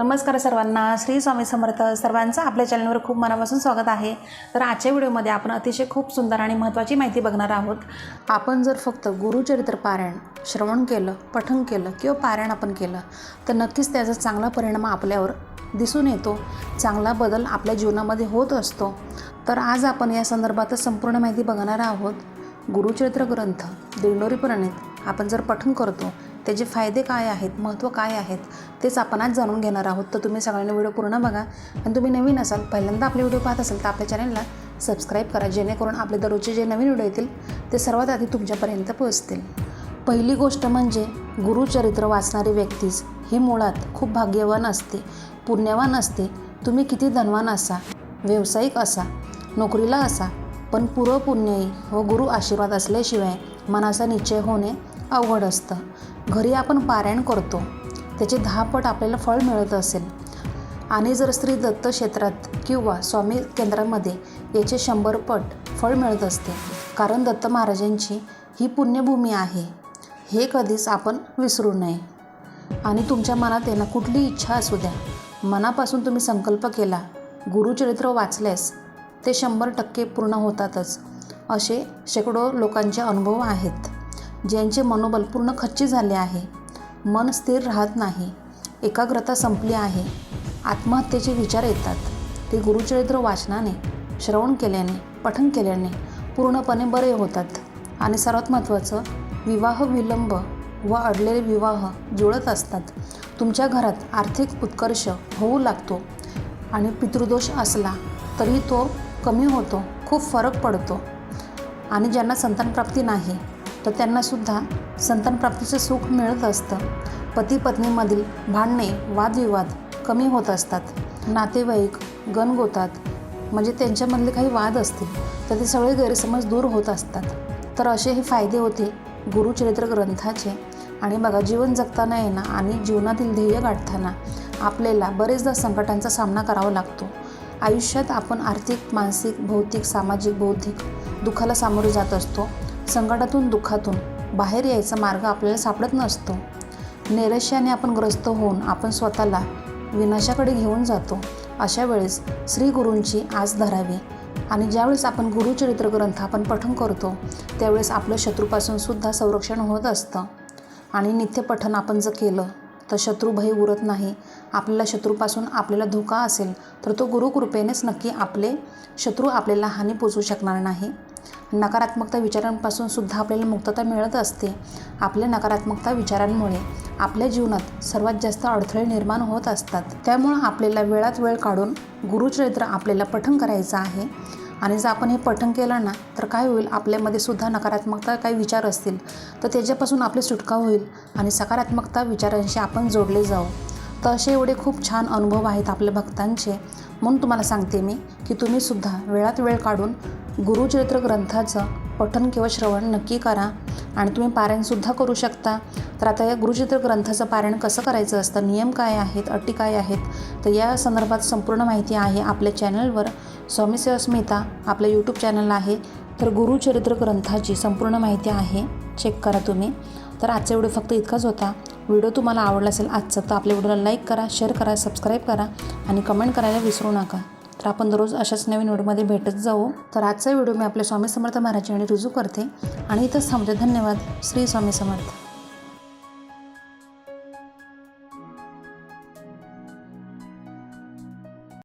नमस्कार सर्वांना. श्री स्वामी समर्थ सर्वांचं आपल्या चॅनलवर खूप मनापासून स्वागत आहे. तर आजच्या व्हिडिओमध्ये आपण अतिशय खूप सुंदर आणि महत्त्वाची माहिती बघणार आहोत. आपण जर फक्त गुरुचरित्र पारायण श्रवण केलं पठण केलं किंवा पारायण आपण केलं तर नक्कीच त्याचा चांगला परिणाम आपल्यावर दिसून येतो. चांगला बदल आपल्या जीवनामध्ये होत असतो. तर आज आपण या संदर्भातच संपूर्ण माहिती बघणार आहोत. गुरुचरित्र ग्रंथ दिंडोरी प्रणित आपण जर पठण करतो त्याचे फायदे काय आहेत महत्त्व काय आहेत तेच आपण आज जाणून घेणार आहोत. तर तुम्ही सगळ्यांनी व्हिडिओ पूर्ण बघा. आणि तुम्ही नवीन असाल पहिल्यांदा आपले व्हिडिओ पाहत असाल तर आपल्या चॅनलला सबस्क्राईब करा जेणेकरून आपले दररोजचे जे नवीन व्हिडिओ येतील ते सर्वात आधी तुमच्यापर्यंत पोहोचतील. पहिली गोष्ट म्हणजे गुरुचरित्र वाचणारी व्यक्तीच ही मुळात खूप भाग्यवान असते पुण्यवान असते. तुम्ही किती धनवान असा व्यावसायिक असा नोकरीला असा पण पूर्व पुण्यही व गुरु आशीर्वाद असल्याशिवाय मनाचा निश्चय होणे अवघड असतं. घरी आपण पारायण करतो. त्याचे दहा पट आपल्याला फळ मिळत असेल. आणि जर स्त्री दत्त क्षेत्रात किंवा स्वामी केंद्रामध्ये याचे शंभर पट फळ मिळत असते. कारण दत्त महाराजांची ही पुण्यभूमी आहे. हे कधीच आपण विसरू नये. आणि तुमच्या मनात येणं कुठली इच्छा असू द्या. मनापासून तुम्ही संकल्प केला. गुरुचरित्र वाचल्यास ते शंभर टक्के पूर्ण होतातच. असे शेकडो लोकांचे अनुभव आहेत. ज्यांचे मनोबल पूर्ण खच्ची झाले आहे. मन स्थिर राहत नाही. एकाग्रता संपली आहे. आत्महत्येचे विचार येतात. ते गुरुचरित्र वाचनाने श्रवण केल्याने पठन केल्याने पूर्णपणे बरे होतात. आणि सर्वात महत्त्वाचं विवाह विलंब व अडलेले विवाह जुळत असतात. तुमच्या घरात आर्थिक उत्कर्ष होऊ लागतो आणि पितृदोष असला तरी तो कमी होतो खूप फरक पडतो. आणि ज्यांना संतानप्राप्ती नाही तर त्यांनासुद्धा संतानप्राप्तीचं सुख मिळत असतं. पती पत्नीमधील भांडणे वादविवाद कमी होत असतात. नातेवाईक गणगोतात म्हणजे त्यांच्यामधले काही वाद असतील तर ते सगळे गैरसमज दूर होत असतात. तर असे हे फायदे होते गुरुचरित्र ग्रंथाचे. आणि बघा जीवन जगताना येणं आणि जीवनातील ध्येय गाठताना आपल्याला बरेचदा संकटांचा सामना करावा लागतो. आयुष्यात आपण आर्थिक मानसिक भौतिक सामाजिक बौद्धिक दुःखाला सामोरे जात असतो. संकटातून दुःखातून बाहेर यायचा मार्ग आपल्याला सापडत नसतो. नैराश्याने आपण ग्रस्त होऊन आपण स्वतःला विनाशाकडे घेऊन जातो. अशा वेळेस श्री गुरूंची आस धरावी आणि ज्यावेळेस आपण गुरुचरित्र ग्रंथ आपण पठन करतो त्यावेळेस आपलं शत्रूपासून सुद्धा संरक्षण होत असतं. आणि नित्यपठन आपण जर केलं तर शत्रुभय उरत नाही आपल्याला शत्रूपासून आपल्याला धोका असेल तर तो गुरुकृपेनेच नक्की आपले शत्रू आपल्याला हानी पोचू शकणार नाही. नकारात्मकता विचारांपासून सुद्धा आपल्याला मुक्तता मिळत असते. आपल्या नकारात्मकता विचारांमुळे आपल्या जीवनात सर्वात जास्त अडथळे निर्माण होत असतात. त्यामुळं आपल्याला वेळात वेळ काढून गुरुचरित्र आपल्याला पठण करायचं आहे. आणि जर आपण हे पठण केलं ना तर काय होईल? आपल्यामध्ये सुद्धा नकारात्मकता काही विचार असतील तर त्याच्यापासून आपली सुटका होईल. आणि सकारात्मकता विचारांशी आपण जोडले जाऊ तर असे एवढे खूप छान अनुभव आहेत आपल्या भक्तांचे. म्हणून तुम्हाला सांगते मी की तुम्हीसुद्धा वेळात वेळ काढून गुरुचरित्र ग्रंथाचं पठन किंवा श्रवण नक्की करा आणि तुम्ही पारायणसुद्धा करू शकता. तर आता या गुरुचित्र ग्रंथाचं पारायण कसं करायचं असतं नियम काय आहेत अटी काय आहेत तर या संदर्भात संपूर्ण माहिती आहे आपल्या चॅनलवर. स्वामी सेवा स्मिता आपलं यूट्यूब चॅनल आहे. तर गुरुचरित्र ग्रंथाची संपूर्ण माहिती आहे चेक करा तुम्ही. तर आजचा व्हिडिओ फक्त इतकाच होता. व्हिडिओ तुम्हाला आवडला असेल आजचा तर आपल्या व्हिडिओला लाईक करा शेअर करा सबस्क्राईब करा आणि कमेंट करायला विसरू नका. तर आपण दररोज अशाच नवीन व्हिडिओमध्ये भेटत जाऊ. तर आजचा व्हिडिओ मी आपल्या स्वामी समर्थ महाराजांनी रुजू करते. आणि इथंच थांबते. धन्यवाद. श्री स्वामी समर्थ.